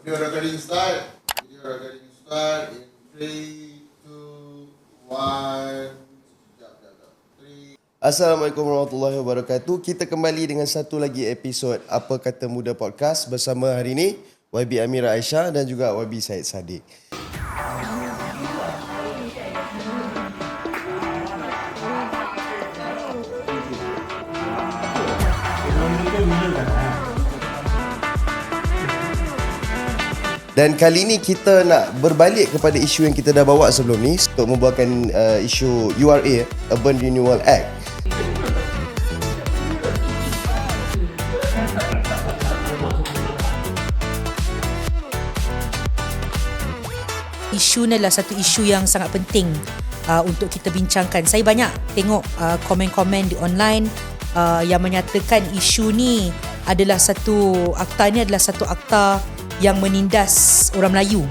Video recording start. Video recording start in 3, 2, 1. Sekejap, sekejap, sekejap. Three. Assalamualaikum warahmatullahi wabarakatuh. Kita kembali dengan satu lagi episod Apa Kata Muda Podcast bersama hari ini YB Amira Aisyah dan juga YB Said Sadiq. Dan kali ini kita nak berbalik kepada isu yang kita dah bawa sebelum ni untuk membawakan uh, isu URA, Urban Renewal Act. isu ni adalah satu isu yang sangat penting uh, untuk kita bincangkan. Saya banyak tengok uh, komen-komen di online uh, yang menyatakan isu ni adalah satu akta ni adalah satu akta yang menindas orang Melayu.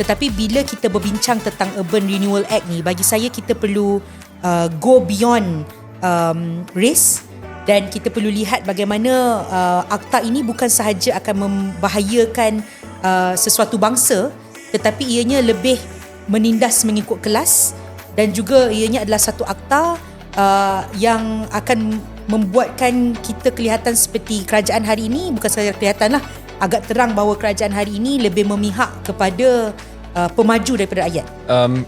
Tetapi bila kita berbincang tentang Urban Renewal Act ni, bagi saya kita perlu uh, go beyond um, race dan kita perlu lihat bagaimana uh, akta ini bukan sahaja akan membahayakan uh, sesuatu bangsa tetapi ianya lebih menindas mengikut kelas dan juga ianya adalah satu akta uh, yang akan membuatkan kita kelihatan seperti kerajaan hari ini bukan sahaja kelihatan lah agak terang bahawa kerajaan hari ini lebih memihak kepada uh, pemaju daripada rakyat. um,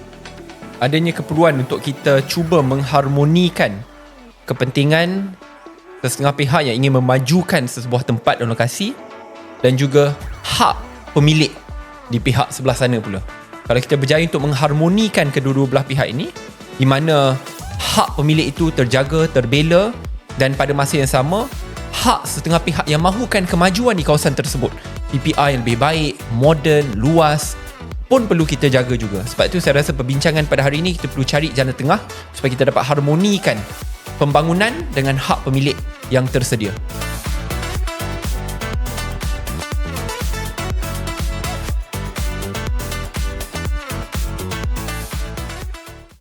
adanya keperluan untuk kita cuba mengharmonikan kepentingan sesetengah pihak yang ingin memajukan sesebuah tempat dan lokasi dan juga hak pemilik di pihak sebelah sana pula. Kalau kita berjaya untuk mengharmonikan kedua-dua belah pihak ini di mana hak pemilik itu terjaga, terbela dan pada masa yang sama hak setengah pihak yang mahukan kemajuan di kawasan tersebut PPI yang lebih baik, moden, luas pun perlu kita jaga juga. Sebab itu saya rasa perbincangan pada hari ini kita perlu cari jalan tengah supaya kita dapat harmonikan pembangunan dengan hak pemilik yang tersedia.